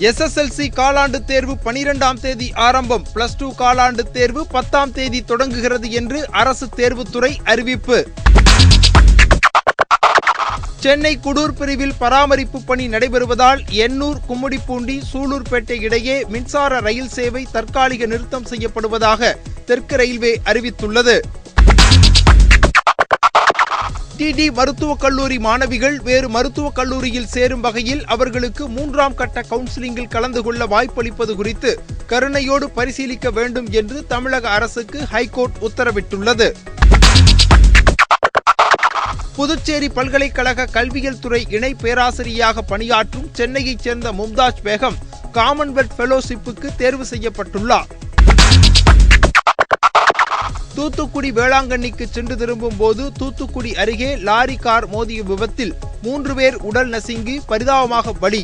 SSLC காலாண்டு தேர்வு பனிரெண்டாம் தேதி ஆரம்பம். பிளஸ் டூ காலாண்டு தேர்வு பத்தாம் தேதி தொடங்குகிறது என்று அரசு தேர்வுத்துறை அறிவிப்பு. சென்னை குடூர் பிரிவில் பராமரிப்பு பணி நடைபெறுவதால் எண்ணூர் கும்முடிப்பூண்டி சூலூர்பேட்டை இடையே மின்சார ரயில் சேவை தற்காலிக நிறுத்தம் செய்யப்படுவதாக தெற்கு ரயில்வே அறிவித்துள்ளது. டிடி மருத்துவக் கல்லூரி மாணவிகள் வேறு மருத்துவக் கல்லூரியில் சேரும் வகையில் அவர்களுக்கு மூன்றாம் கட்ட கவுன்சிலிங்கில் கலந்து கொள்ள வாய்ப்பளிப்பது குறித்து கருணையோடு பரிசீலிக்க வேண்டும் என்று தமிழக அரசுக்கு ஹைகோர்ட் உத்தரவிட்டுள்ளது. புதுச்சேரி பல்கலைக்கழக கல்வியியல் துறை இணை பேராசிரியாக பணியாற்றும் சென்னையைச் சேர்ந்த மும்தாஜ் பேகம் காமன்வெல்த் ஃபெலோஷிப்புக்கு தேர்வு செய்யப்பட்டுள்ளார். தூத்துக்குடி வேளாங்கண்ணிக்கு சென்று திரும்பும் போது தூத்துக்குடி அருகே லாரி கார் மோதிய விபத்தில் மூன்று பேர் உடல் நசுங்கி பரிதாபமாக பலி.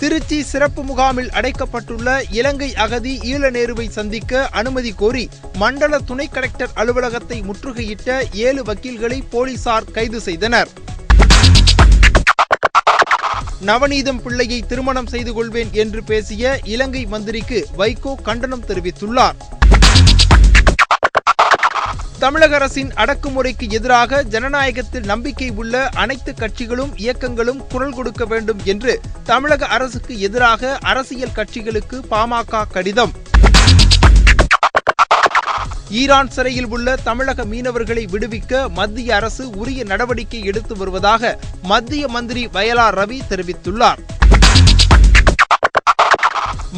திருச்சி சிறப்பு முகாமில் அடைக்கப்பட்டுள்ள இலங்கை அகதி ஈழநேருவை சந்திக்க அனுமதி கோரி மண்டல துணை கலெக்டர் அலுவலகத்தை முற்றுகையிட்ட ஏழு வக்கீல்களை போலீசார் கைது செய்தனர். நவநீதம் பிள்ளையை திருமணம் செய்து கொள்வேன் என்று பேசிய இலங்கை மந்திரிக்கு வைகோ கண்டனம் தெரிவித்துள்ளார். தமிழக அரசின் அடக்குமுறைக்கு எதிராக ஜனநாயகத்தில் நம்பிக்கை உள்ள அனைத்து கட்சிகளும் இயக்கங்களும் குரல் கொடுக்க வேண்டும் என்று தமிழக அரசுக்கு எதிராக அரசியல் கட்சிகளுக்கு பாமக கடிதம். ஈரான் சிறையில் உள்ள தமிழக மீனவர்களை விடுவிக்க மத்திய அரசு உரிய நடவடிக்கை எடுத்து வருவதாக மத்திய மந்திரி வயலார் ரவி தெரிவித்துள்ளார்.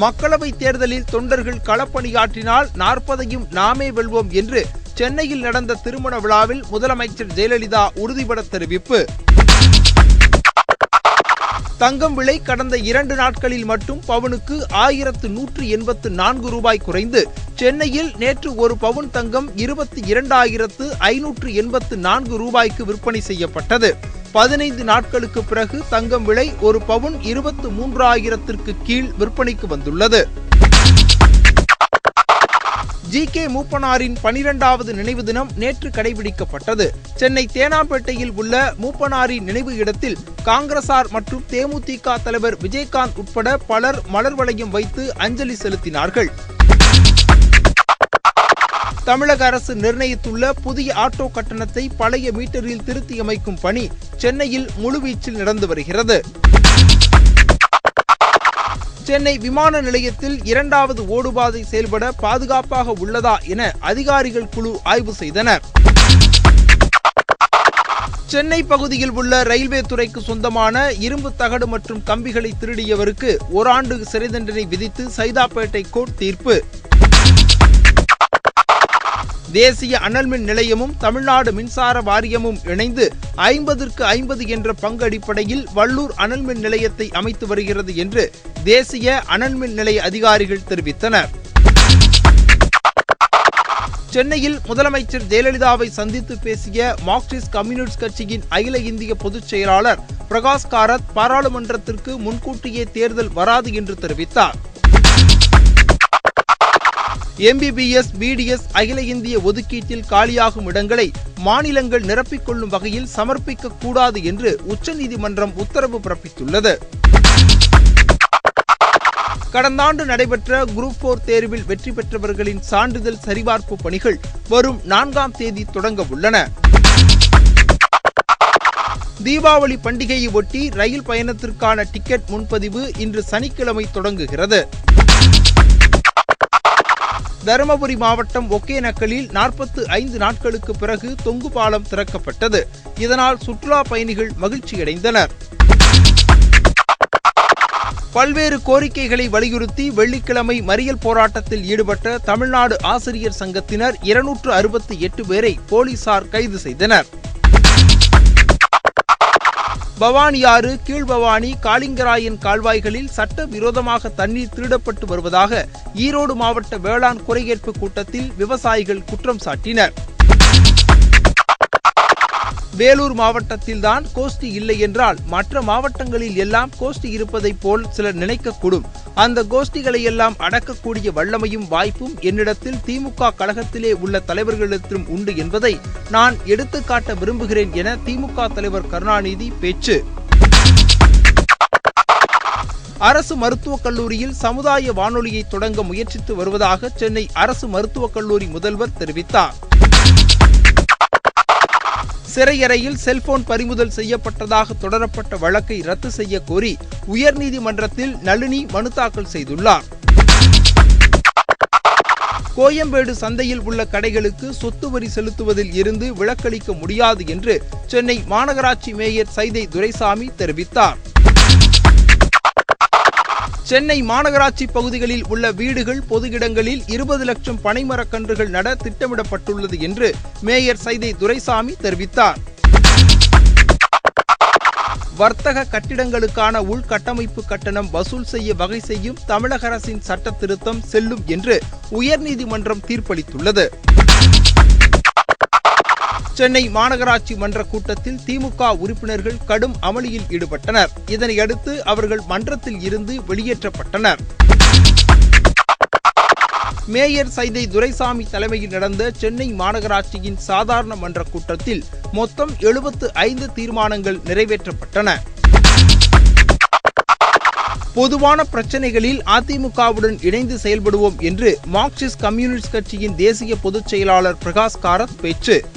மக்களவைத் தேர்தலில் தொண்டர்கள் களப்பணியாற்றினால் நாற்பதையும் நாமே வெல்வோம் என்று சென்னையில் நடந்த திருமண விழாவில் முதலமைச்சர் ஜெயலலிதா உறுதிபட தெரிவிப்பு. தங்கம் விலை கடந்த இரண்டு நாட்களில் மட்டும் பவுனுக்கு ஆயிரத்து நூற்று எண்பத்து நான்கு ரூபாய் குறைந்து சென்னையில் நேற்று ஒரு பவுன் தங்கம் இருபத்தி இரண்டாயிரத்து ஐநூற்று எண்பத்து நான்கு ரூபாய்க்கு விற்பனை செய்யப்பட்டது. பதினைந்து நாட்களுக்கு பிறகு தங்கம் விலை ஒரு பவுன் இருபத்து மூன்றாயிரத்திற்கு கீழ் விற்பனைக்கு வந்துள்ளது. ஜி. கே. மூப்பனாரின் பனிரெண்டாவது நினைவு தினம் நேற்று கடைபிடிக்கப்பட்டது. சென்னை தேனாம்பேட்டையில் உள்ள மூப்பனாரின் நினைவு இடத்தில் காங்கிரசார் மற்றும் தேமுதிக தலைவர் விஜயகாந்த் உட்பட பலர் மலர் வளையம் வைத்து அஞ்சலி செலுத்தினார்கள். தமிழக அரசு நிர்ணயித்துள்ள புதிய ஆட்டோ கட்டணத்தை பழைய மீட்டரில் திருத்தியமைக்கும் பணி சென்னையில் முழுவீச்சில் நடந்து வருகிறது. சென்னை விமான நிலையத்தில் இரண்டாவது ஓடுபாதை செயல்பட பாதுகாப்பாக உள்ளதா என அதிகாரிகள் குழு ஆய்வு செய்தனர். சென்னை பகுதியில் உள்ள ரயில்வே துறைக்கு சொந்தமான இரும்பு தகடு மற்றும் கம்பிகளை திருடியவருக்கு ஓராண்டு சிறை தண்டனை விதித்து சைதாப்பேட்டை கோர்ட் தீர்ப்பு. தேசிய அனல்மின் நிலையமும் தமிழ்நாடு மின்சார வாரியமும் இணைந்து ஐம்பதற்கு ஐம்பது என்ற பங்கு அடிப்படையில் வள்ளூர் அனல்மின் நிலையத்தை அமைத்து வருகிறது என்று தேசிய அனல்மின் நிலைய அதிகாரிகள் தெரிவித்தனர். சென்னையில் முதலமைச்சர் ஜெயலலிதாவை சந்தித்து பேசிய மார்க்சிஸ்ட் கம்யூனிஸ்ட் கட்சியின் அகில இந்திய பொதுச் செயலாளர் பிரகாஷ் காரத் பாராளுமன்றத்திற்கு முன்கூட்டியே தேர்தல் வராது என்று தெரிவித்தார். எம்பிபிஎஸ் பிடிஎஸ் அகில இந்திய ஒதுக்கீட்டில் காலியாகும் இடங்களை மாநிலங்கள் நிரப்பிக் கொள்ளும் வகையில் சமர்ப்பிக்க கூடாது என்று உச்சநீதிமன்றம் உத்தரவு பிறப்பித்துள்ளது. கடந்த ஆண்டு நடைபெற்ற குரூப் போர் தேர்வில் வெற்றி பெற்றவர்களின் சான்றிதழ் சரிபார்ப்பு பணிகள் வரும் நான்காம் தேதி தொடங்க உள்ளன. தீபாவளி பண்டிகையை ஒட்டி ரயில் பயணத்திற்கான டிக்கெட் முன்பதிவு இன்று சனிக்கிழமை தொடங்குகிறது. தருமபுரி மாவட்டம் ஒகேனக்கலில் நாற்பத்து ஐந்து நாட்களுக்கு பிறகு தொங்கு பாலம் திறக்கப்பட்டது. இதனால் சுற்றுலா பயணிகள் மகிழ்ச்சியடைந்தனர். பல்வேறு கோரிக்கைகளை வலியுறுத்தி வெள்ளிக்கிழமை மறியல் போராட்டத்தில் ஈடுபட்ட தமிழ்நாடு ஆசிரியர் சங்கத்தினர் இருநூற்று அறுபத்தி எட்டு பேரை போலீசார் கைது செய்தனர். பவானியாறு கீழ்பவானி காளிங்கராயன் கால்வாய்களில் சட்ட விரோதமாக தண்ணீர் திருடப்பட்டு வருவதாக ஈரோடு மாவட்ட வேளாண் குறைகேட்பு கூட்டத்தில் விவசாயிகள் குற்றம் சாட்டினர். வேலூர் மாவட்டத்தில்தான் கோஷ்டி இல்லை என்றால் மற்ற மாவட்டங்களில் எல்லாம் கோஷ்டி இருப்பதைப் போல் சிலர் நினைக்கக்கூடும். அந்த கோஷ்டிகளை எல்லாம் அடக்கக்கூடிய வல்லமையும் வாய்ப்பும் என்னிடத்தில் திமுக கழகத்திலே உள்ள தலைவர்களிடத்திலும் உண்டு என்பதை நான் எடுத்துக்காட்ட விரும்புகிறேன் என திமுக தலைவர் கருணாநிதி பேச்சு. அரசு மருத்துவக் கல்லூரியில் சமுதாய வானொலியை தொடங்க முயற்சித்து வருவதாக சென்னை அரசு மருத்துவக் கல்லூரி முதல்வர் தெரிவித்தார். சிறையறையில் செல்போன் பறிமுதல் செய்யப்பட்டதாக தொடரப்பட்ட வழக்கை ரத்து செய்ய கோரி உயர்நீதிமன்றத்தில் நளினி மனு தாக்கல் செய்துள்ளார். கோயம்பேடு சந்தையில் உள்ள கடைகளுக்கு சொத்து வரி செலுத்துவதில் இருந்து விலக்களிக்க முடியாது என்று சென்னை மாநகராட்சி மேயர் சைதை துரைசாமி தெரிவித்தார். சென்னை மாநகராட்சி பகுதிகளில் உள்ள வீடுகள் பொது இடங்களில் இருபது லட்சம் பனைமரக்கன்றுகள் நட திட்டமிடப்பட்டுள்ளது என்று மேயர் சைதை துரைசாமி தெரிவித்தார். வர்த்தக கட்டிடங்களுக்கான உள்கட்டமைப்பு கட்டணம் வசூல் செய்ய வகை செய்யும் தமிழக அரசின் சட்ட திருத்தம் செல்லும் என்று உயர்நீதிமன்றம் தீர்ப்பளித்துள்ளது. சென்னை மாநகராட்சி மன்ற கூட்டத்தில் திமுக உறுப்பினர்கள் கடும் அமளியில் ஈடுபட்டனர். இதனையடுத்து அவர்கள் மன்றத்தில் இருந்து வெளியேற்றப்பட்டனர். மேயர் சைதை துரைசாமி தலைமையில் நடந்த சென்னை மாநகராட்சியின் சாதாரண மன்ற கூட்டத்தில் மொத்தம் எழுபத்து ஐந்து தீர்மானங்கள் நிறைவேற்றப்பட்டன. பொதுவான பிரச்சனைகளில் அதிமுகவுடன் இணைந்து செயல்படுவோம் என்று மார்க்சிஸ்ட் கம்யூனிஸ்ட் கட்சியின் தேசிய பொதுச் செயலாளர் பிரகாஷ் காரத் பேச்சு.